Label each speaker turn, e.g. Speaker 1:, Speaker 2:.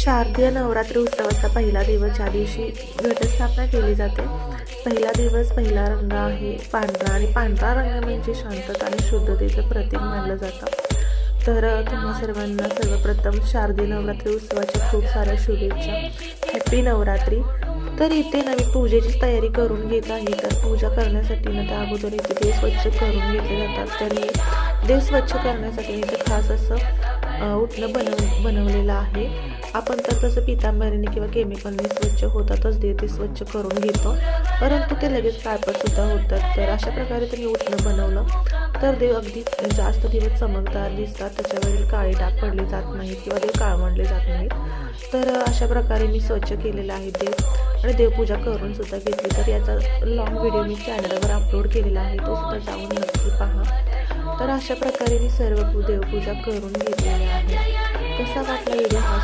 Speaker 1: शारदीय नवरात्री उत्सवाचा पहिला दिवस ज्या दिवशी घटस्थापना केली जाते पहिला दिवस पहिला रंग आहे पांढरा आणि पांढरा रंग म्हणजे शांतता आणि शुद्धतेचं प्रतीक मानलं जातं. तर तुम्हा सर्वांना सर्वप्रथम शारदीय नवरात्री उत्सवाच्या खूप साऱ्या शुभेच्छा. हॅपी नवरात्री. तर इथे ना मी पूजेची तयारी करून घेत आहे. तर पूजा करण्यासाठी ना त्या अगोदर इथे देव स्वच्छ करून घेतले जातात. तर देव स्वच्छ करण्यासाठी इथे खास असं उठणं बनव बनवलेलं आहे. आपण तर तसं पितांबरीने किंवा केमिकलने स्वच्छ होतातच देव ते स्वच्छ करून घेतो. परंतु ते लगेच काळपटसुद्धा होतात. तर अशा प्रकारे त्यांनी उठणं बनवलं. तर देव अगदी जास्त दिवस चमकदार दिसतात. त्याच्यावरील काळे डाग पडले जात नाहीत किंवा देव काळवंडले जात नाहीत. तर अशा प्रकारे मी स्वच्छ केलेलं आहे देव. आणि देवपूजा करून सुद्धा घेतली. तर याचा लॉंग व्हिडिओ मी चॅनलवर अपलोड केलेला आहे. तो सुद्धा जाऊन नक्की पहा. तर अशा प्रकारे मी सर्व देवपूजा करून घेतलेली आहे. कसा वाटला व्हिडिओ हा